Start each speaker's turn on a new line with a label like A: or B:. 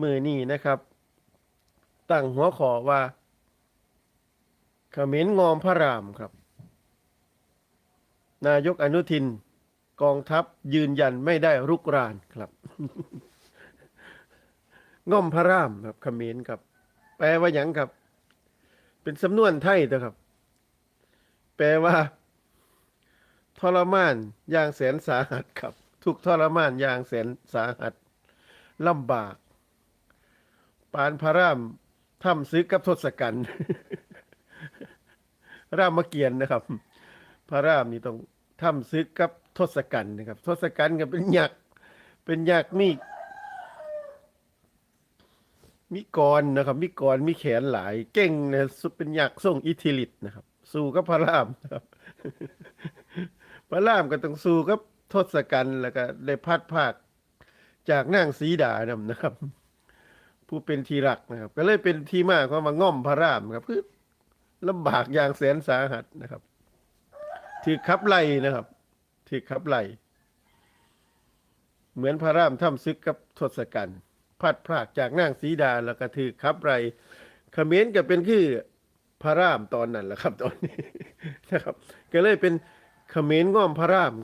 A: มือนี้นะครับ ตั้งหัวขอว่าเขมรงอมพระรามครับ นายกอนุทิน กองทัพยืนยันไม่ได้รุกรานครับ ง่อมพระรามครับเขมรครับ แปลว่าหยังครับ เป็นสำนวนไทยเถอะครับ แปลว่า ทรมานอย่างแสนสาหัสครับ ทุกทรมานอย่างแสนสาหัสลำบาก ปานพระรามทำซึกกับทศกัณฐ์รามเกียรติ์นะครับ พระรามนี่ต้องทำซึกกับทศกัณฐ์นะครับ ทศกัณฐ์ก็เป็นยักษ์เป็นยักษ์มีมีกรนะครับ มีกรมีแขนหลาย เก่งนะสุดเป็นยักษ์ทรงอิทธิฤทธิ์นะครับ สู้กับพระรามนะครับ พระรามก็ต้องสู้กับทศกัณฐ์แล้วก็ได้พัดภาคจากนางสีดานำนะครับ ผู้เป็นทีรักนะครับ ก็เลยเป็นที่มาของมาง่อมพระรามครับคือลำบากอย่างแสนสาหัสนะครับถือขับไล่นะครับถือขับไล่เหมือนพระรามทำซึกกับทศกัณฐ์พัดพรากจากนางสีดาแล้วก็ถือขับไล่เขมรก็เป็นคือพระรามตอนนั้นแหละครับ ตอนนี้นะครับ ก็เลยเป็นเขมรง่อมพระรามครับ